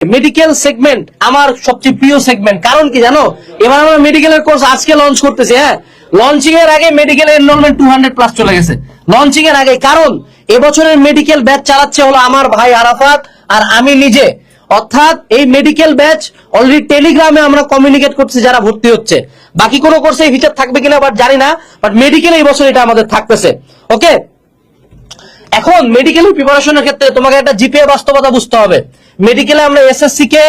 Medical segment আমার সবচেয়ে প্রিয় সেগমেন্ট কারণ কি জানো? এবার আমরা মেডিকেলের কোর্স আজকে লঞ্চ করতেছি হ্যাঁ? লঞ্চিং এর আগে medical enrolment two hundred plus চলে গেছে। লঞ্চিং এর আগে, কারণ এবছরের মেডিকেল ব্যাচ চালাচ্ছে হলো আমার ভাই আরাফাত আর আমি নিজে। অর্থাৎ এই মেডিকেল ব্যাচ অলরেডি টেলিগ্রামে আমরা কমিউনিকেট করছি যারা ভর্তি হচ্ছে। বাকি কোনো কোর্সে ফিচার থাকবে কিনা বাট জানি না বাট মেডিকেল এই বছর এটা আমাদের থাকতেছে। ওকে এখন মেডিকেলের প্রিপারেশনের ক্ষেত্রে তোমাকে একটা জিপিএ বাস্তবতা বুঝতে হবে। মেডিকেলে আমরা এসএসসি কে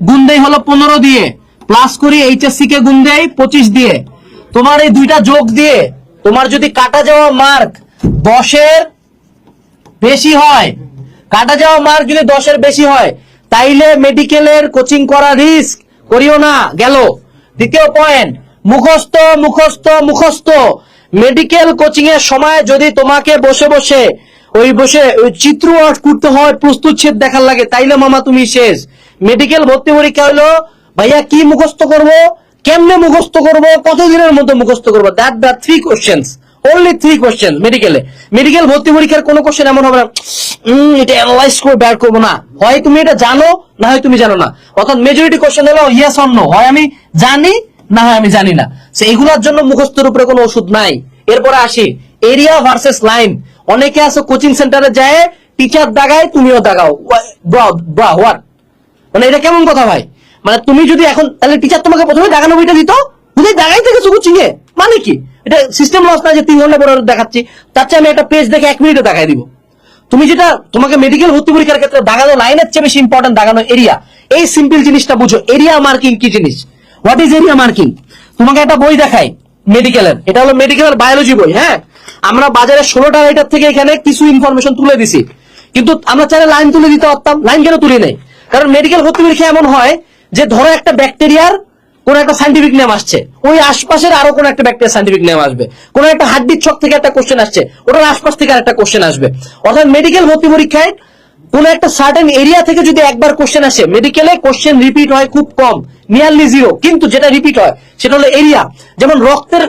গুণ দেই হলো পনেরো দিয়ে প্লাস করি এইচএসসি কে গুণ দেই পঁচিশ দিয়ে। তোমার এই দুইটা যোগ দিয়ে তোমার যদি কাটা যাওয়া মার্ক দশের বেশি হয়, কাটা যাওয়া মার্ক যদি দশের বেশি হয়, তাইলে মেডিকেলের কোচিং করা রিস্ক করিও না, গেল। দ্বিতীয় পয়েন্ট মুখস্থ মুখস্থ মুখস্থ। মেডিকেল কোচিং এর সময় যদি তোমাকে বসে বসে ওই বসে ওই চিত্র আর্ট করতে হয় প্রস্তুত ছেদ দেখার লাগে। তাইলে মামা তুমি শেষ? মেডিকেল ভর্তি পরীক্ষা হলো, ভাইয়া কি মুখস্থ করব? কেমনে মুখস্থ করব? কতদিনের মধ্যে মুখস্থ করব? That the three questions only three question মেডিকেলে মেডিকেল ভর্তি পরীক্ষার কোনো কোশ্চেন এমন হবে না। এটা অ্যানালাইজ করে বের করব না। হয় তুমি এটা জানো, না হয় তুমি জানো না। অর্থাৎ মেজরিটি কোশ্চেন হলো ইয়েস অন্য হয় আমি জানি, না হয় আমি জানি না। সে এগুলোর জন্য মুখস্থের উপরে কোনো ওষুধ নাই। এরপরে আসি। এরিয়া ভার্সেস লাইন অনেকে আছে কোচিং সেন্টারে যায় টিচার দাগায়, তুমিও দাগাও। ব্রা হোয়াট মানে এটা কেমন কথা ভাই? মানে তুমি যদি এখন, তাহলে টিচার তোমাকে প্রথমে দাগানো বইটা দিত? বুঝে দাগাই থেকে শুধু চিঙে মানে কি? এটা সিস্টেম লস না যে তিন ঘণ্টা পরে দেখাচ্ছি। তার চেয়ে আমি একটা পেজ দেখে এক মিনিটে দেখাই দিব। তুমি যেটা, তোমাকে মেডিকেল ভর্তি পরীক্ষার ক্ষেত্রে দাগানো লাইনের চেয়ে বেশি ইম্পর্টেন্ট দাগানো এরিয়া এই সিম্পল জিনিসটা বুঝো। এরিয়া মার্কিং কি জিনিস? হোয়াট ইজ এরিয়া মার্কিং তোমাকে একটা বই দেখাই। মেডিকেলের এটা হলো মেডিকেলের বায়োলজি বই হ্যাঁ? আমরা বাজারে ষোলোটা রাইটার থেকে এখানে কিছু ইনফরমেশন তুলে দিছি। কিন্তু আমরা চাইলে লাইন তুলে দিতে পারতাম লাইন কেন তুলি নেই? কারণ মেডিকেল ভর্তি পরীক্ষা এমন হয় যে ধরো একটা ব্যাকটেরিয়ার কোন একটা সাইন্টিফিক নেম আসছে, ওই আশপাশের আরও কোন একটা ব্যাকটেরিয়া সাইন্টিফিক নেম আসবে। কোন একটা হাড্ডির ছক থেকে একটা কোশ্চেন আসছে, ওটার আশপাশ থেকে একটা কোশ্চেন আসবে। অর্থাৎ মেডিকেল ভর্তি পরীক্ষায় কোন একটা সার্টেন এরিয়া থেকে যদি একবার কোশ্চেন আসে মেডিকেলে কোশ্চেন রিপিট হয় খুব কম নিয়ারলি জিরো কিন্তু যেটা রিপিট হয়, সেটা হলো এরিয়া যেমন রক্তের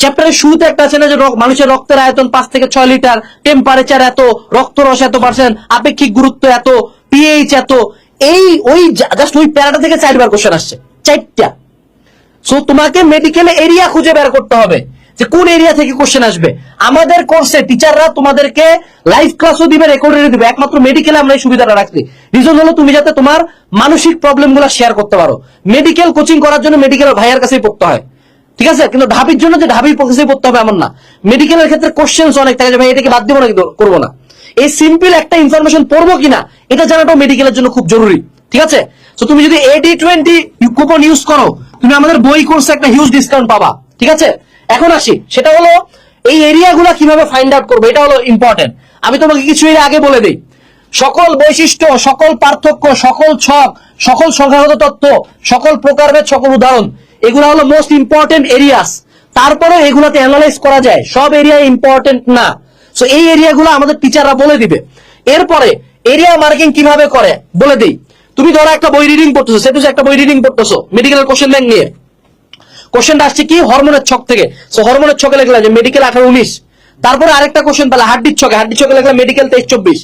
চ্যাপ্টারের শুরুতে একটা আছে না যে মানুষের রক্তের আয়তন পাঁচ থেকে ছয় লিটার টেম্পারেচার এত, রক্তরস এত পার্সেন্ট আপেক্ষিক গুরুত্ব এত পিএইচ এত, এই ওই জাস্ট ওই প্যারাটা থেকে চারবার কোশ্চেন আসছে, চারটা। সো তোমাকে মেডিকেল এরিয়া খুঁজে বের করতে হবে। যে কোন এরিয়া থেকে কোশ্চেন আসবে? আমাদের কোর্সে টিচাররা তোমাদেরকে লাইভ ক্লাসও দিবে রেকর্ডে দিবে। একমাত্র মেডিকেলে আমরা এই সুবিধাটা রাখছি। রিজন হলো তুমি যাতে তোমার মানসিক প্রবলেমগুলো শেয়ার করতে পারো। মেডিকেল কোচিং করার জন্য মেডিকেল ভাইয়ার কাছেই পড়তে হয়। ঠিক আছে? কিন্তু ঢাবির জন্য যে ঢাবির কাছেই পড়তে হবে এমন না। মেডিকেলের ক্ষেত্রে কোশ্চেন অনেক থাকে ভাই, এটাকে বাদ দিব না করব না। এই সিম্পল একটা ইনফরমেশন পড়ব কিনা, এটা জানাটাও মেডিকেলের জন্য খুব জরুরি। ঠিক আছে? তো তুমি যদি এডি টোয়েন্টি কুপন ইউজ করো, তুমি আমাদের বই কোর্সে একটা হিউজ ডিসকাউন্ট পাবা। ঠিক আছে? এখন আসি। সেটা হলো, এই এরিয়াগুলো কীভাবে ফাইন্ড আউট করব? এটা হলো ইম্পর্টেন্ট আমি তোমাকে কিছু এর আগে বলে দিই। সকল বৈশিষ্ট্য, সকল পার্থক্য, সকল ছক, সকল সংখ্যাগত তত্ত্ব, সকল প্রকারভেদ সকল উদাহরণ, এগুলো হলো মোস্ট ইম্পর্টেন্ট এরিয়াস তারপরে এগুলাতে অ্যানালাইজ করা যায়। সব এরিয়া ইম্পর্টেন্ট না। সো এই এরিয়াগুলো আমাদের টিচাররা বলে দিবে। এরপরে এরিয়া মার্কিং কীভাবে করে? বলে দিই। তুমি ধরো একটা বই রিডিং পড়তেছো সেটু একটা বই রিডিং পড়তেছো মেডিকেলের কোশ্চেন ব্যাংক নিয়ে। কোশ্চেনটা আসছে কি? হরমোনের ছক থেকে। সো হরমোনের ছকে লিখলাম যে মেডিকেল আঠারো উনিশ। তারপরে আরেকটা কোশ্চেন পেলা, হাড্ডির ছকে হাড্ডির ছকে লিখলাম মেডিকেল তেইশ চব্বিশ।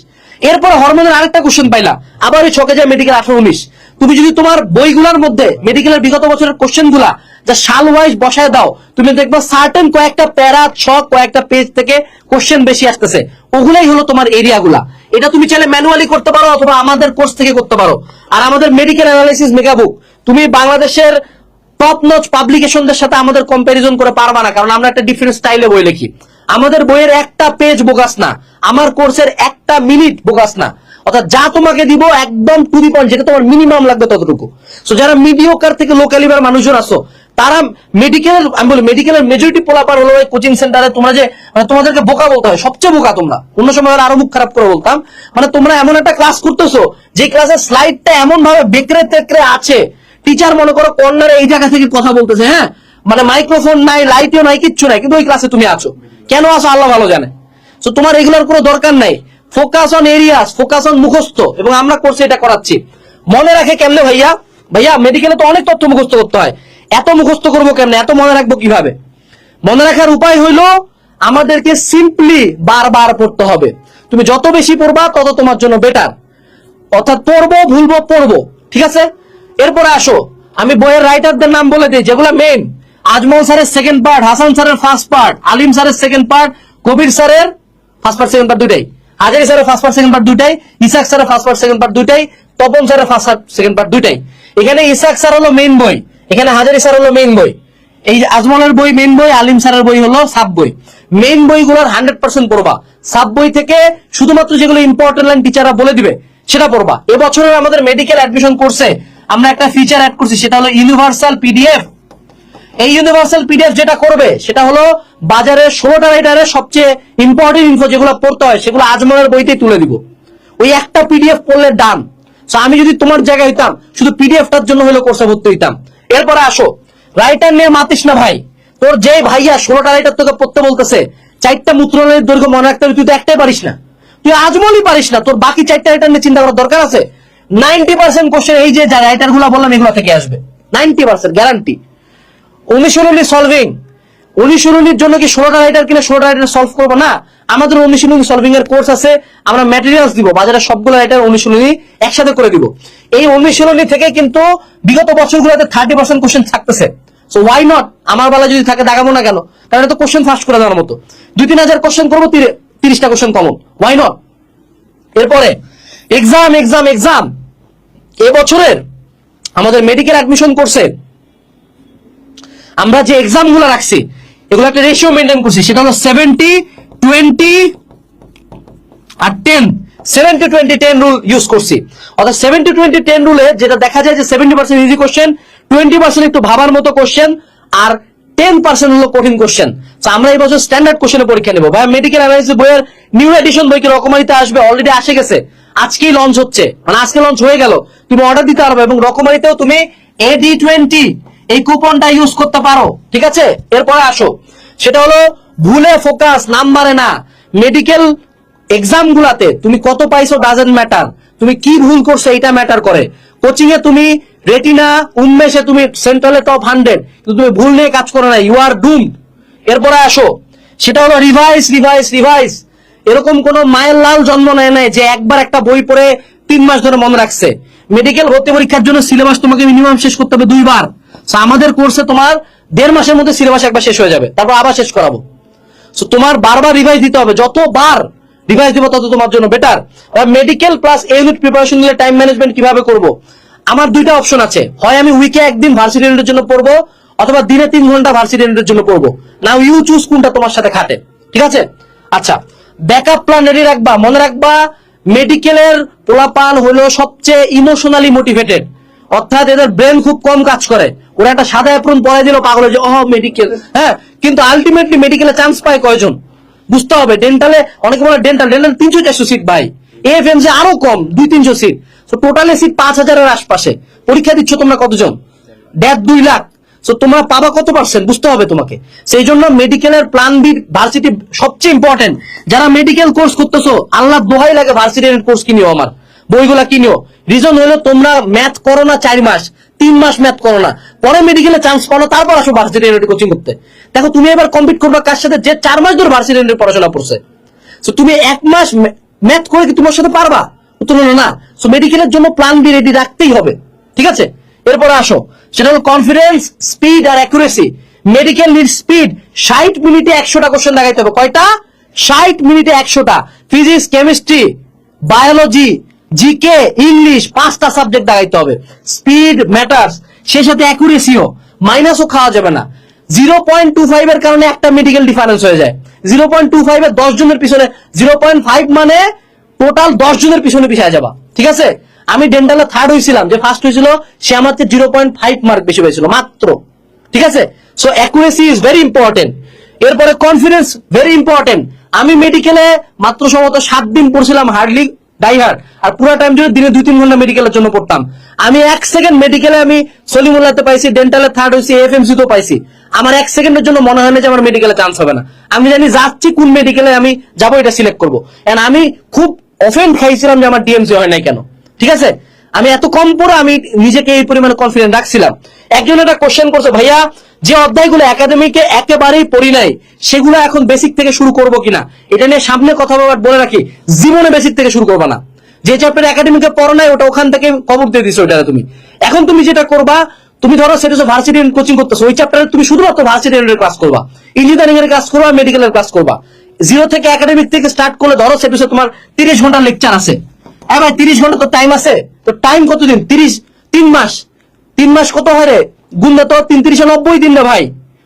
এরপরে হরমোনের আরেকটা কোশ্চেন পাইলা, আবার ওই ছকে যায় মেডিকেল আঠারো উনিশ। তুমি যদি তোমার বইগুলোর মধ্যে মেডিকেলের বিগত বছরের কোশ্চেনগুলা যা সাল ওয়াইজ বসায় দাও, তুমি দেখবা সার্টেন কয়েকটা প্যারা ছক কয়েকটা পেজ থেকে কোশ্চেন বেশি আসতেছে। ওগুলাই হলো তোমার এরিয়াগুলা এটা তুমি চাইলে ম্যানুয়ালি করতে পারো অথবা আমাদের কোর্স থেকে করতে পারো। আর আমাদের মেডিকেল অ্যানালাইসিস মেগাবুক তুমি বাংলাদেশের টপ নচ পাবলিকেশনদের সাথে আমাদের কম্পারিজন করে পারবা না, কারণ আমরা একটা ডিফারেন্ট স্টাইলে বই লিখি। আমাদের বইয়ের একটা পেজ বোগাস না, আমার কোর্সের একটা মিনিট বোগাস না। অর্থাৎ যা তোমাকে দিব একদম টু পয়েন্ট যেটা তোমার মিনিমাম লাগবে ততটুকু। সো যারা মিডিওকার থেকে লো ক্যালিবার মানুষজন আসো তারা মেডিকেলের আমি বলি মেডিকেলের মেজরিটি পোলাপার হলো ওই কোচিং সেন্টারে তোমরা যে মানে তোমাদেরকে বোকা বলতে হয়, সবচেয়ে বোকা তোমরা। অন্য সময় আরও মুখ খারাপ করে বলতাম। মানে তোমরা এমন একটা ক্লাস করতেছো, যে ক্লাসের স্লাইডটা এমন ভাবে বেকরে তেকরে আছে টিচার মনে করো কর্নারে এই জায়গা থেকে কথা বলতেছে হ্যাঁ? মানে মাইক্রোফোন নাই লাইটও নাই, কিচ্ছু নাই, কিন্তু ওই ক্লাসে তুমি আছো। কেন আছো? আল্লাহ ভালো জানে। তো তোমার এগুলোর কোনো দরকার নাই। Focus on areas focus on মুখস্থ, এবং আমরা কোর্সে এটা করাচ্ছি। মনে রাখে কেমনে ভাইয়া? ভাইয়া মেডিকেলে তো অনেক তথ্য মুখস্থ করতে হয়। এত মুখস্থ করব কেমনে? এত মনে রাখব কীভাবে? মনে রাখার উপায় হইল, আমাদেরকে সিম্পলি বারবার পড়তে হবে। তুমি যত বেশি পড়বা, তত তোমার জন্য বেটার অর্থাৎ পড়ব, ভুলবো, পড়ব। ঠিক আছে? এরপরে আসো। আমি বইয়ের রাইটারদের নাম বলে দিই, যেগুলো মেন আজমল স্যারের সেকেন্ড পার্ট হাসান স্যারের ফার্স্ট পার্ট আলিম স্যারের সেকেন্ড পার্ট কবির স্যারের ফার্স্ট পার্ট সেকেন্ড পার্ট দুইটাই। হাজারি স্যারের ফার্স্ট পার্ট সেকেন্ড পার্ট দুইটাই, ইসাক স্যারের ফার্স্ট পার্ট সেকেন্ড পার্ট দুইটাই, তপন স্যারের ফার্স্ট পার্ট সেকেন্ড পার্ট দুইটাই। এখানে ইসাক স্যার হলো মেইন বই, এখানে হাজারি স্যার হলো মেইন বই। এই আজমলের বই মেইন বই, আলিম স্যারের বই হলো সাব বই। মেইন বইগুলোর হান্ড্রেড পার্সেন্ট পড়বা। সাব বই থেকে শুধুমাত্র যেগুলো ইম্পর্টেন্ট লাইন টিচাররা বলে দিবে, সেটা পড়বা। এবছরের আমাদের মেডিকেল অ্যাডমিশন কোর্সে আমরা একটা ফিচার অ্যাড করছি, সেটা হলো ইউনিভার্সাল পিডিএফ এই ইউনিভার্সাল পিডিএফ যেটা করবে, সেটা হলো বাজারে ষোলোটা রাইটারের সবচেয়ে ইম্পর্টেন্ট ইনফো যেগুলো পড়তে হয়, সেগুলো আজমলের বইতে তুলে দিব। ওই একটা পিডিএফ পড়লে ডান আমি যদি তোমার জায়গায় হইতাম, শুধু পিডিএফটার জন্য হলো কোর্সে ভর্তি হইতাম। এরপরে আসো। রাইটার নিয়ে মাতিস না ভাই। তোর যে ভাইয়া ষোলোটা রাইটার তোকে পড়তে বলতেছে, চারটা মূত্রনালীর দৈর্ঘ্য মনে রাখতে হবে, তুই তো একটাই পারিস না। তুই আজমলই পারিস না। তোর বাকি চারটা রাইটার নিয়ে চিন্তা করার দরকার আছে? নাইনটি পার্সেন্ট কোশ্চেন এই যে রাইটারগুলো বললাম, এগুলো থেকে আসবে। নাইনটি পার্সেন্ট গ্যারান্টি অনুশীলনী সলভিং অনুশীলনীর জন্য কি ষোলোটা রাইটার কিনে ষোলোটা রাইটার সলভ করব? না, আমাদের অনুশীলনী সলভিং এর কোর্স আছে, আমরা ম্যাটেরিয়ালস দিব, বাজারে সবগুলো রাইটার অনুশীলনী একসাথে করে দিব। এই অনুশীলনী থেকে কিন্তু বিগত বছরগুলোতে থার্টি পার্সেন্ট কোশ্চেন থাকতেছে। সো ওয়াই নট আমার বেলা যদি থাকে দাগাবো না কেন? এটা তো কোশ্চেন ফাস্ট করে দেওয়ার মতো। দুই তিন হাজার কোশ্চেন করব তিরিশটা কোশ্চেন কমন ওয়াই নট এরপরে এক্সাম এক্সাম এক্সাম এবছরের আমাদের মেডিকেল অ্যাডমিশন কোর্সে আমরা যে এক্সামগুলো রাখছি, এগুলো একটা রেশিও মেনটেন করছি, সেটা হলো সেভেন্টি টোয়েন্টি আর ten seventy twenty ten rule use করছি। অর্থাৎ সেভেন্টি টোয়েন্টি টেন রুলে যেটা দেখা যায় যে seventy percent easy question twenty percent একটু ভাবার মতো কোশ্চেন আর টেন পার্সেন্ট হলো কঠিন কোশ্চেন তো আমরা এই বছর স্ট্যান্ডার্ড কোশ্চেনে পরীক্ষা নেব। ভাই মেডিকেল অ্যানালিসিস বইয়ের নিউ এডিশন বই কি রকমারিতে আসবে? অলরেডি আসে গেছে। আজকেই লঞ্চ হচ্ছে। মানে আজকে লঞ্চ হয়ে গেল। তুমি অর্ডার দিতে পারবে এবং রকমারিতেও তুমি এডি টোয়েন্টি এই কুপনটা ইউজ করতে পারো। ঠিক আছে? এরপরে আসো। সেটা হলো, ভুলে ফোকাস নাম্বারে না। মেডিকেল এক্সাম গুলাতে তুমি কত পাইছো ডাজেন্ট ম্যাটার তুমি কি ভুল করছ এটা ম্যাটার করে। কোচিং এ তুমি রেটিনা উন্মেষে তুমি সেন্ট্রালে টপ হান্ড্রেড কিন্তু তুমি ভুল নিয়ে কাজ করো না ইউ আর ডুম এরপরে আসো। সেটা হলো রিভাইস রিভাইস রিভাইস এরকম কোন মায়ের লাল জন্ম নেয় নাই যে একবার একটা বই পড়ে তিন মাস ধরে মনে রাখছে। মেডিকেল ভর্তি পরীক্ষার জন্য সিলেবাস তোমাকে মিনিমাম শেষ করতে হবে দুইবার। আমাদের কোর্সে তোমার দেড় মাসের মধ্যে সিলেবাস একবার শেষ হয়ে যাবে। তারপর আবার শেষ করাবো। তোমার বারবার রিভাইজ দিতে হবে। যতবার রিভাইজ দিব, তত তোমার জন্য better medical plus A unit preparation নিলে টাইম ম্যানেজমেন্ট কীভাবে করব? আমার দুইটা অপশন আছে। হয় আমি উইকে একদিন ভার্সিটি ইউনিটের জন্য পড়ব, অথবা দিনে তিন ঘণ্টা ভার্সিটি ইউনিটের জন্য পড়ব। নাও ইউ চুজ কোনটা তোমার সাথে খাটে। ঠিক আছে? আচ্ছা। ব্যাকআপ প্ল্যান রেডি রাখবা। মনে রাখবা মেডিকেলের পোলাপান হলো সবচেয়ে ইমোশনালি মোটিভেটেড অর্থাৎ এদের ব্রেন খুব কম কাজ করে। ওরা একটা সাদা অ্যাপ্রন পরে দিল পাগল যায়, ওহ মেডিকেল হ্যাঁ কিন্তু আলটিমেটলি মেডিকেলে চান্স পায় কয়জন? বুঝতে হবে ডেন্টালে অনেকে বলে ডেন্টাল ডেন্টাল তিনশো চারশো সিট ভাই। এফএমসি আরও কম দুই তিনশো সিট তো টোটালি সিট পাঁচ হাজারের আশপাশে। পরীক্ষা দিচ্ছ তোমরা কতজন? দেড় দুই লাখ। তো তোমরা পাবা কত পার্সেন্ট বুঝতে হবে তোমাকে। সেই জন্য মেডিকেলের প্ল্যান বি ভার্সিটি সবচেয়ে ইম্পর্টেন্ট যারা মেডিকেল কোর্স করতেছো, আল্লাহ দোহাই লাগে ভার্সিটি কোর্স কিনিও আমার। বইগুলা কিনিও। রিজন হলো তোমরা ম্যাথ করো না চার মাস, তিন মাস ম্যাথ করো না। পরে মেডিকেলে চান্স পাও তারপর আসো ভার্সিটি কোচিং করতে। দেখো, তুমি এবার কমপ্লিট করবে কার সাথে? যে চার মাস ধরে ভার্সিটি পড়াশোনা করছে। তো তুমি এক মাস ম্যাথ করে কি তোমার সাথে পারবা? হলো না। সো মেডিকেলের জন্য প্ল্যান বি রেডি রাখতেই হবে। ঠিক আছে? এরপরে আসো। সেটা হলো কনফিডেন্স স্পিড আর অ্যাকুরেসি মেডিকেল নিড স্পিড ষাট মিনিটে একশোটা কোশ্চেন দেখাইতে হবে। কয়টা? ষাট মিনিটে একশোটা। Physics chemistry biology GK English পাঁচটা সাবজেক্ট দেখাইতে হবে। স্পিড ম্যাটার্স সেই সাথে অ্যাকুরেসিও মাইনাসও খাওয়া যাবে না। জিরো পয়েন্ট টু ফাইভ এর কারণে একটা মেডিকেল ডিফারেন্স হয়ে যায়। জিরো পয়েন্ট টু ফাইভ এর দশ জনের পিছনে জিরো পয়েন্ট ফাইভ মানে টোটাল দশ জনের পিছনে পিছিয়ে যাবা। ঠিক আছে? আমি ডেন্টালে থার্ড হয়েছিলাম যে ফার্স্ট হয়েছিল সে আমার জিরো পয়েন্ট ফাইভ মার্ক বেশি পেয়েছিল মাত্র। ঠিক আছে? So accuracy is very important এরপরে কনফিডেন্স ভেরি ইম্পর্টেন্ট আমি মেডিকেলে মাত্র সম্ভবত সাত দিন পড়ছিলাম হার্ডলি ডাইহার্ড আর পুরো টাইম জুড়ে দিনে দুই তিন ঘণ্টা মেডিকেলের জন্য পড়তাম। আমি এক সেকেন্ড মেডিকেলে আমি সলিমুল্লাহতে পাইছি ডেন্টালে থার্ড হয়েছি এফএমসি তো পাইছি। আমার এক সেকেন্ডের জন্য মনে হয় না যে আমার মেডিকেলে চান্স হবে না। আমি জানি যাচ্ছি কোন মেডিকেলে আমি যাব, এটা সিলেক্ট করব। এন্ড আমি খুব অফেন্ড খাইছিলাম যে আমার ডিএমসি হয় নাই কেন। ঠিক আছে? আমি এত কম পড়ে, আমি নিজেকে এই পরিমাণে কনফিডেন্ট রাখছিলাম। একজন একটা কোশ্চেন করছে, ভাইয়া, যে অধ্যায়গুলো একাডেমিকে একেবারেই পড়ি নাই, সেগুলো এখন বেসিক থেকে শুরু করব কিনা? এটা নিয়ে সামনে কথা বলার, বলে রাখি, জীবনে বেসিক থেকে শুরু করবা না। যে চ্যাপ্টার একাডেমিকে পড়ো নাই, ওটা ওখান থেকে কবর দিয়ে দিছো ওটা তুমি। এখন তুমি যেটা করবা, তুমি ধরো সেটা ভার্সিটি কোচিং করতেছো, ওই চ্যাপ্টারে তুমি শুধুমাত্র ভার্সিটি ক্লাস করবা। ইঞ্জিনিয়ারিং এর ক্লাস করবা মেডিকেলের ক্লাস করবা। জিরো থেকে একাডেমিক থেকে স্টার্ট করলে ধরো সেটা তোমার তিরিশ ঘণ্টা লেকচার আছে। ভাই, তিরিশ ঘণ্টা তো টাইম আছে। তো টাইম কতদিন? তিরিশ, তিন মাস। তিন মাস কত হয় রে? তো তিন তিরিশে নব্বই দিন রে ভাই।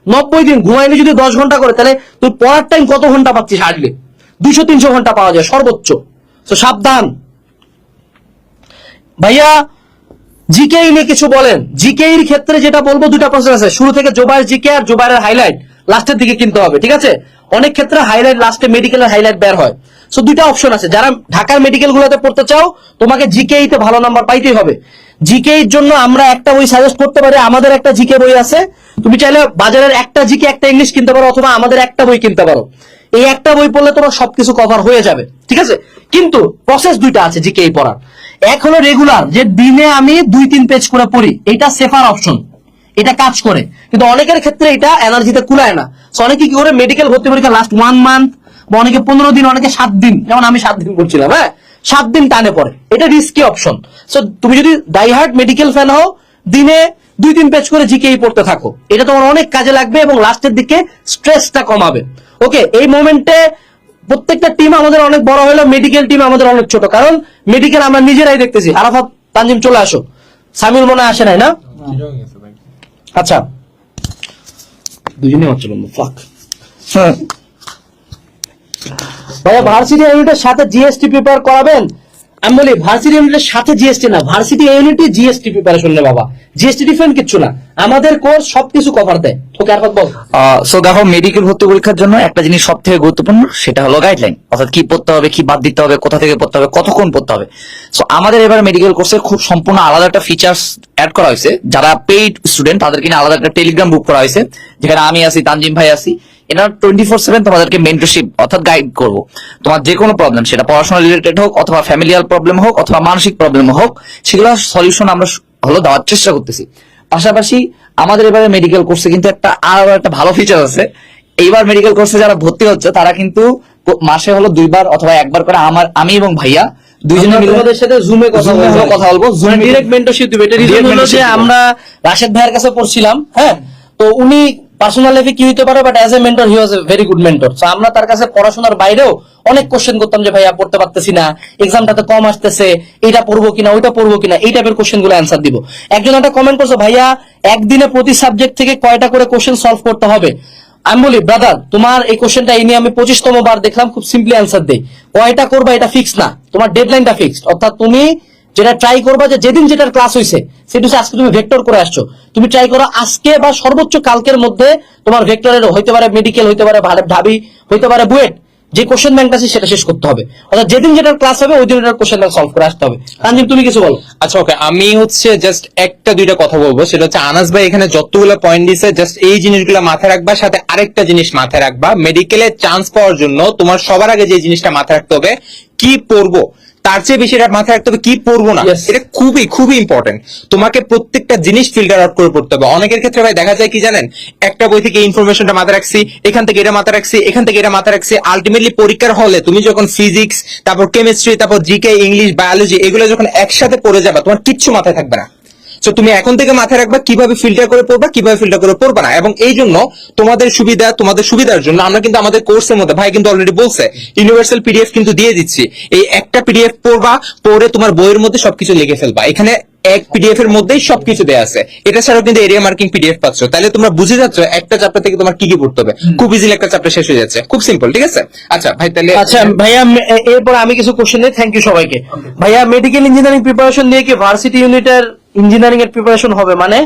নব্বই দিন ঘুমাইলে যদি দশ ঘণ্টা করে, তাহলে তুই পড়ার টাইম কত ঘণ্টা পাচ্ছিস হার্ডলি দুশো তিনশো ঘণ্টা পাওয়া যায়, সর্বোচ্চ। তো সাবধান। ভাইয়া জিকে নিয়ে কিছু বলেন। জিকে এর ক্ষেত্রে যেটা বলব দুটা প্রসেস আছে। শুরু থেকে জোবাইর জিকে আর জোবাইরের হাইলাইট লাস্টের দিকে কিনতে হবে, ঠিক আছে? অনেক ক্ষেত্রে হাইলাইট লাস্টে মেডিকেলের হাইলাইট বের হয়। সো দুইটা অপশন আছে। যারা ঢাকার মেডিকেল গুলোতে পড়তে চাও, তোমাকে জিকে তে ভালো নাম্বার পাইতেই হবে। জিকে এর জন্য আমরা একটা বই সাজেস্ট করতে পারি, আমাদের একটা জিকে বই আছে। তুমি চাইলে বাজারের একটা জিকে একটা ইংলিশ কিনতে পারো, অথবা আমাদের একটা বই কিনতে পারো। এই একটা বই পড়লে তোমার সবকিছু কভার হয়ে যাবে, ঠিক আছে? কিন্তু প্রসেস দুইটা আছে জিকে পড়ার। এক হলো রেগুলার যে দিনে আমি দুই তিন পেজ করে পড়ি, এটা সেফার অপশন এটা কাজ করে। কিন্তু অনেকের ক্ষেত্রে এটা এনার্জিতে কুলায় না। অনেকে কি করে? মেডিকেল ভর্তি পরীক্ষা লাস্ট ওয়ান মান্থ বা অনেকে পনেরো দিন, অনেকে সাত দিন। যেমন আমি সাত দিন করছিলাম হ্যাঁ? সাত দিন টানে পড়ে। এটা রিস্কি অপশন সো তুমি যদি ডাইহার্ট মেডিকেল ফ্যান হও, দিনে দুই তিন পেজ করে জিকেই পড়তে থাকো। এটা তোমার অনেক কাজে লাগবে এবং লাস্টের দিকে স্ট্রেসটা কমাবে। ওকে এই মোমেন্টে প্রত্যেকটা টিম আমাদের অনেক বড় হলো মেডিকেল টিম আমাদের অনেক ছোট। কারণ মেডিকেল আমরা নিজেরাই দেখতেছি। আরাফাত, তানজিম, চলে আসো। সামিল মনে আসে নাই না? আচ্ছা। দুজনে মাত্র বন্ধু ফাক ভাইয়া ভার্সিটি ইউনিটের সাথে জিএসটি প্রিপেয়ার করাবেন? আমি বলি, ভার্সিটি ইউনিটের সাথে জিএসটি না, ভার্সিটি ইউনিটে জিএসটি প্রিপারেশন নে বাবা। জিএসটি ডিফারেন্ট কিচ্ছু না। আমাদের কোর্স সবকিছু কভার দেয়। তোকে আর বল। সো দেখো মেডিকেল ভর্তি পরীক্ষার জন্য একটা জিনিস সব থেকে গুরুত্বপূর্ণ, সেটা হলো গাইডলাইন অর্থাৎ কি পড়তে হবে, কি বাদ দিতে হবে, কোথা থেকে পড়তে হবে, কতক্ষণ পড়তে হবে। সো আমাদের এবার মেডিকেল কোর্সে খুব সম্পূর্ণ আলাদা একটা ফিচার্স অ্যাড করা হয়েছে। যারা পেইড স্টুডেন্ট তাদেরকে নিয়ে আলাদা একটা টেলিগ্রাম বুক করা হয়েছে। যেখানে আমি আছি, তানজিম ভাই আছি। এরা টোয়েন্টি ফোর সেভেন তোমাদেরকে মেন্টরশিপ অর্থাৎ গাইড করব। তোমার যে কোনো প্রবলেম সেটা পড়াশোনা রিলেটেড হোক অথবা ফ্যামিলিয়াল প্রবলেম হোক অথবা মানসিক প্রবলেম হোক সেগুলো সলিউশন আমরা হলো দেওয়ার চেষ্টা করতেছি। পাশাপাশি আমাদের এবারে মেডিকেল কোর্সে কিন্তু একটা আরও একটা ভালো ফিচার আছে। এইবার মেডিকেল কোর্সে যারা ভর্তি হচ্ছে তারা কিন্তু মাসে হলো দুইবার অথবা একবার করে আমার আমি এবং ভাইয়া দুইজনে মিলে সাথে জুমে কথা বলব। কথা বলব, Zoom এ ডিরেক্ট মেন্টরশিপ দিবে। এটা রিজন হলো যে আমরা রাশেদ ভাইয়ের কাছে পড়ছিলাম হ্যাঁ? তো উনি পার্সোনাল লাইফে কি হইতে পারে? But as a mentor he was a very good mentor তো আমরা তার কাছে পড়াশোনার বাইরেও অনেক কোশ্চেন করতাম যে, ভাইয়া, পড়তে পারতেছি না। এক্সামটাতে কম আসতেছে। এটা পড়ব কিনা, ওইটা পড়ব কিনা? এই টাইপের কোশ্চেনগুলো অ্যান্সার দিব। একজন একটা কমেন্ট করছে, ভাইয়া, একদিনে প্রতি সাবজেক্ট থেকে কয়টা করে কোশ্চেন সলভ করতে হবে? আমি বলি ব্রাদার তোমার এই কোশ্চেনটা এই নিয়ে আমি পঁচিশতম বার দেখলাম, খুব সিম্পলি অ্যান্সার দেই কয়টা করবা এটা ফিক্স না। তোমার ডেডলাইনটা ফিক্সড অর্থাৎ তুমি যেটা ট্রাই করবা যে যেদিন যেটার ক্লাস হয়েছে সেটা হচ্ছে আজকে তুমি ভেক্টর করে আসছো। তুমি ট্রাই করো আজকে বা সর্বোচ্চ কালকের মধ্যে তোমার ভেক্টরের হইতে পারে মেডিকেল হইতে পারে ঢাবি হইতে পারে বুয়েট, যে কোশ্চেন ব্যাংক আছে সেটা শেষ করতে হবে। অর্থাৎ যেদিন যেটার ক্লাস হবে, ওই দিন এটার কোশ্চেন ব্যাংক সলভ করে আসতে হবে। তানজিম, তুমি কিছু বলো। আচ্ছা ওকে আমি হচ্ছে জাস্ট একটা, দুইটা কথা বলব। সেটা হচ্ছে আনাস ভাই এখানে যতগুলো পয়েন্ট দিছে জাস্ট এই জিনিসগুলো মাথায় রাখবা, সাথে আরেকটা জিনিস মাথায় রাখবা। মেডিকেলের চান্স পাওয়ার জন্য তোমার সবার আগে যে জিনিসটা মাথায় রাখতে হবে, কি পড়ব? তার চেয়ে বেশি এটা মাথায় রাখতে হবে কি পড়ব না. এটা খুবই খুবই ইম্পর্টেন্ট তোমাকে প্রত্যেকটা জিনিস ফিল্টার আউট করে পড়তে হবে। অনেকের ক্ষেত্রে ভাই দেখা যায় কি জানেন? একটা বই থেকে ইনফরমেশনটা মাথায় রাখছি এখান থেকে এটা মাথায় রাখছি এখান থেকে এটা মাথায় রাখছি। আলটিমেটলি পরীক্ষার হলে তুমি যখন ফিজিক্স তারপর কেমিস্ট্রি তারপর জিকে ইংলিশ বায়োলজি এগুলো যখন একসাথে পড়ে যাবে তোমার কিচ্ছু মাথায় থাকবে না। তো তুমি এখন থেকে মাথায় রাখবা কীভাবে ফিল্টার করে পড়বা, কীভাবে ফিল্টার করে পড়বা না। এবং এই জন্য তোমাদের সুবিধা, তোমাদের সুবিধার জন্য আমরা কিন্তু আমাদের কোর্সের মধ্যে, ভাই কিন্তু অলরেডি বলছে ইউনিভার্সাল পিডিএফ কিন্তু দিয়ে দিচ্ছি। এই একটা পিডিএফ পড়বা, পড়ে তোমার বইয়ের মধ্যে সবকিছু লিখে ফেলবা। এখানে এক পিডিএফ এর মধ্যেই সবকিছু দেওয়া আছে। এটা ছাড়াও কিন্তু এরিয়া মার্কিং পিডিএফ পাচ্ছ। তাহলে তোমরা বুঝে যাচ্ছ একটা চ্যাপ্টার থেকে তোমার কি কি পড়তে হবে। খুব ইজিলি একটা চ্যাপ্টার শেষ হয়ে যাচ্ছে। খুব সিম্পল ঠিক আছে? আচ্ছা ভাই তাহলে আচ্ছা ভাইয়া এরপর আমি কিছু কোশ্চেন নেই। থ্যাংক ইউ সবাইকে। ভাইয়া মেডিকেল ইঞ্জিনিয়ারিং প্রিপারেশন নিয়ে কি ভার্সিটি ইউনিটের ইঞ্জিনিয়ারিং এর প্রিপারেশন হবে? মানে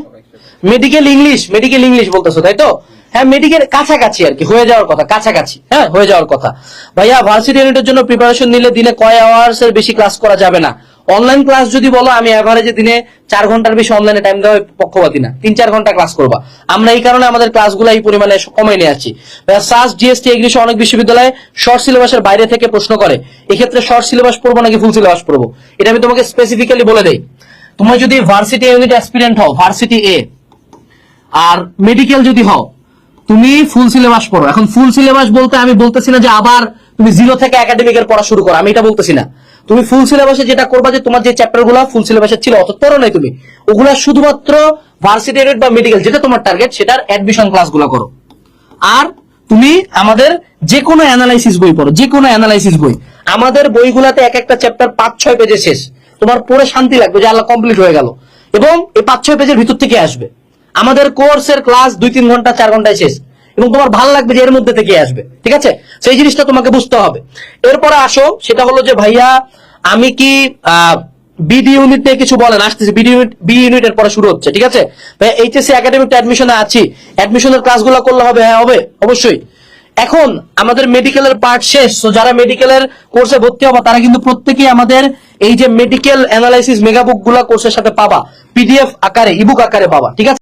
মেডিকেল ইংলিশ মেডিকেল ইংলিশ বলতেছো তাই তো? হ্যাঁ মেডিকেল কাছাকাছি আর কি হয়ে যাওয়ার কথা কাছাকাছি। হ্যাঁ হয়ে যাওয়ার কথা। ভাইয়া ভার্সিটি ইউনিটের জন্য প্রিপারেশন নিলে দিনে কয় আওয়ার্স এর বেশি ক্লাস করা যাবে না? অনলাইন ক্লাস যদি বলো, আমি এভারেজে দিনে চার ঘণ্টার বেশি অনলাইনে টাইম দেওয়া পক্ষপাতি না। তিন, চার ঘণ্টা ক্লাস করবা। আমরা এই কারণে আমাদের ক্লাসগুলো এই পরিমাণে কমে নিয়ে আসছি। সাস জিএসটি এগ্রিস অনেক বিশ্ববিদ্যালয়ে শর্ট সিলেবাসের বাইরে থেকে প্রশ্ন করে। এক্ষেত্রে শর্ট সিলেবাস পড়ব নাকি ফুল সিলেবাস পড়ব? এটা আমি তোমাকে স্পেসিফিক্যালি বলে দেই। তুমি যদি ভার্সিটি ইউনিট অ্যাসপিরেন্ট হও ভার্সিটি এ আর মেডিকেল যদি হও, তুমি ফুল সিলেবাস পড়ো। এখন ফুল সিলেবাস বলতে আমি বলতেছি না যে আবার তুমি জিরো থেকে একাডেমিকের পড়া শুরু করো, আমি এটা বলতেছি না। তুমি ফুল সিলেবাসে যেটা করবা যে তোমার যে চ্যাপ্টারগুলা ফুল সিলেবাসে ছিল, অত পড়ো নাই তুমি। ওগুলা শুধুমাত্র ভার্সিটি বা মেডিকেল যেটা তোমার টার্গেট সেটার অ্যাডমিশন ক্লাসগুলো করো। আর তুমি আমাদের যে কোনো অ্যানালাইসিস বই পড়ো যে কোনো অ্যানালাইসিস বই। আমাদের বইগুলাতে এক একটা চ্যাপ্টার পাঁচ ছয় পেজে শেষ। তোমার পড়ে শান্তি লাগবে যে আল্লাহ কমপ্লিট হয়ে গেল। এবং এই পাঁচ ছয় পেজের ভিতর থেকে আসবে। আমাদের কোর্সের ক্লাস দুই তিন ঘণ্টা, চার ঘন্টায় শেষ। এবং তোমার ভালো লাগবে যে এর মধ্যে থেকে আসবে, ঠিক আছে? সেই জিনিসটা তোমাকে বুঝতে হবে। এরপরে আসো, সেটা হলো যে ভাইয়া, আমি কি বিডি ইউনিট নিয়ে কিছু বলেন? আসতেছে বিডি ইউনিট বি ইউনিটের পরে শুরু হচ্ছে, ঠিক আছে? ভাই এইচএসসি একাডেমিক অ্যাডমিশনে আছি। অ্যাডমিশনের ক্লাসগুলো করলে হবে? হ্যাঁ হবে, অবশ্যই। এখন আমাদের মেডিকেলের পার্ট শেষ তো যারা মেডিকেলের কোর্সে ভর্তি হবে, তারা কিন্তু প্রত্যেকেই আমাদের এই যে মেডিকেল অ্যানালাইসিস মেগাবুকগুলা কোর্সের সাথে পাবা। পিডিএফ আকারে ইবুক আকারে পাবা, ঠিক আছে?